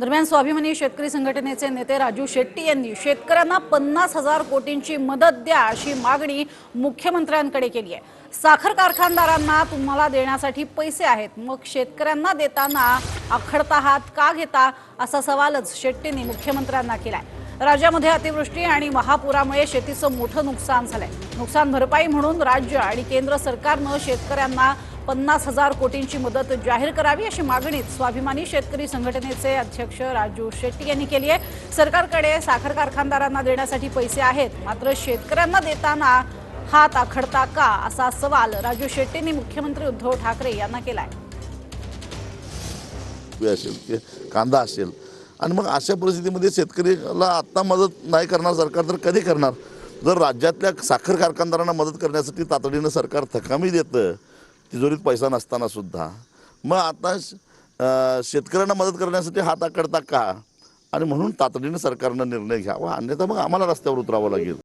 दरम्यान स्वाभिमानी शेतकरी संघटनेचे नेते राजू शेट्टी यांनी शेतकऱ्यांना पन्नास हजार कोटींची मदत द्या अशी मागणी मुख्यमंत्र्यांकडे केली आहे. साखर कारखानदारांना तुम्हाला देण्यासाठी पैसे आहेत. मग शेतकऱ्यांना देताना आखडता हात का घेता? असा सवालच शेट्टींनी मुख्यमंत्र्यांना केलाय. राज्यामध्ये अतिवृष्टी आणि महापुरामुळे शेतीचं मोठं नुकसान झालंय. नुकसान भरपाई म्हणून राज्य आणि केंद्र सरकारनं शेतकऱ्यांना पन्नास हजार कोटींची मदत जाहीर करावी अशी मागणी स्वाभिमानी शेतकरी संघटनेचे अध्यक्ष राजू शेट्टी यांनी केली आहे. सरकारकडे साखर कारखानदारांना देण्यासाठी पैसे आहेत. मात्र शेतकऱ्यांना देताना हात आखडता का असा सवाल राजू शेट्टींनी मुख्यमंत्री उद्धव ठाकरे यांना केलाय. आहे असेल कांदा असेल. आणि मग अशा परिस्थितीमध्ये शेतकरीला आत्ता मदत नाही करणार सरकार तर कधी करणार? जर राज्यातल्या साखर कारखानदारांना मदत करण्यासाठी तातडीनं सरकार थकामी देतं तिजोरीत पैसा नसताना सुद्धा. मग आता श- शेतकऱ्यांना मदत करण्यासाठी हात आकडता का? आणि म्हणून तातडीनं सरकारनं निर्णय घ्यावा. अन्यथा मग आम्हाला रस्त्यावर उतरावं लागेल.